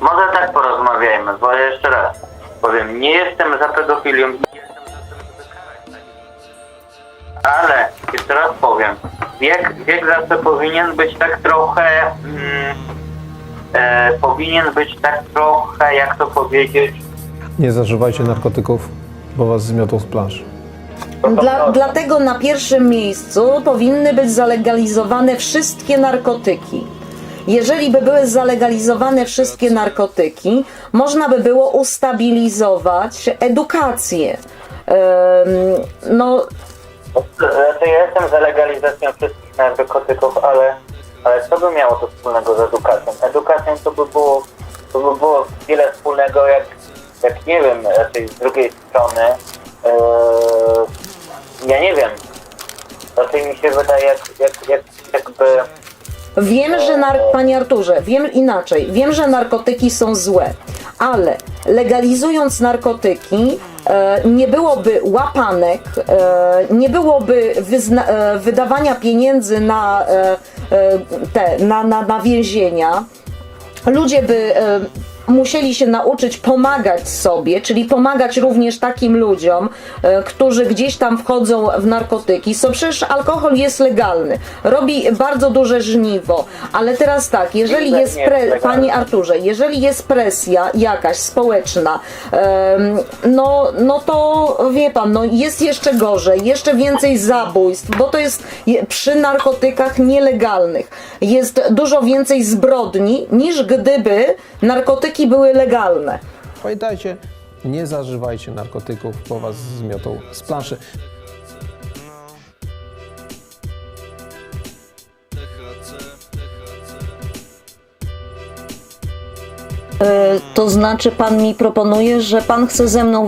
Może tak porozmawiajmy, bo jeszcze raz powiem, nie jestem za pedofilią, nie jestem za tym, żeby karać takich Ale, jeszcze raz powiem, wiek, wiek zawsze powinien być tak trochę, mm, e, powinien być tak trochę, jak to powiedzieć, Nie zażywajcie narkotyków, bo was zmiotą z. Dla, dlatego na pierwszym miejscu powinny być zalegalizowane wszystkie narkotyki. Jeżeli by były zalegalizowane wszystkie narkotyki, można by było ustabilizować edukację. No, Znaczy ja jestem za legalizacją wszystkich narkotyków, ale, ale co by miało to wspólnego z edukacją? Edukacją to by było, to by było wiele wspólnego jak, jak nie wiem, raczej z drugiej strony, ja nie wiem, raczej mi się wydaje jak, jak, jak jakby, Wiem, że nar- panie Arturze, wiem inaczej. Wiem, że narkotyki są złe, ale legalizując narkotyki, e, nie byłoby łapanek, e, nie byłoby e, wydawania pieniędzy na, te, na, na, na więzienia. Ludzie by musieli się nauczyć pomagać sobie, czyli pomagać również takim ludziom, e, którzy gdzieś tam wchodzą w narkotyki. So przecież alkohol jest legalny, robi bardzo duże żniwo, ale teraz tak, jeżeli jest, pre- panie Arturze, jeżeli jest presja jakaś społeczna, no, no to wie pan, no jest jeszcze gorzej, jeszcze więcej zabójstw, bo to jest je- przy narkotykach nielegalnych. Jest dużo więcej zbrodni niż gdyby narkotyki były legalne. Pamiętajcie, nie zażywajcie narkotyków, bo was zmiotą z planszy. E, To znaczy pan mi proponuje, że pan chce ze mną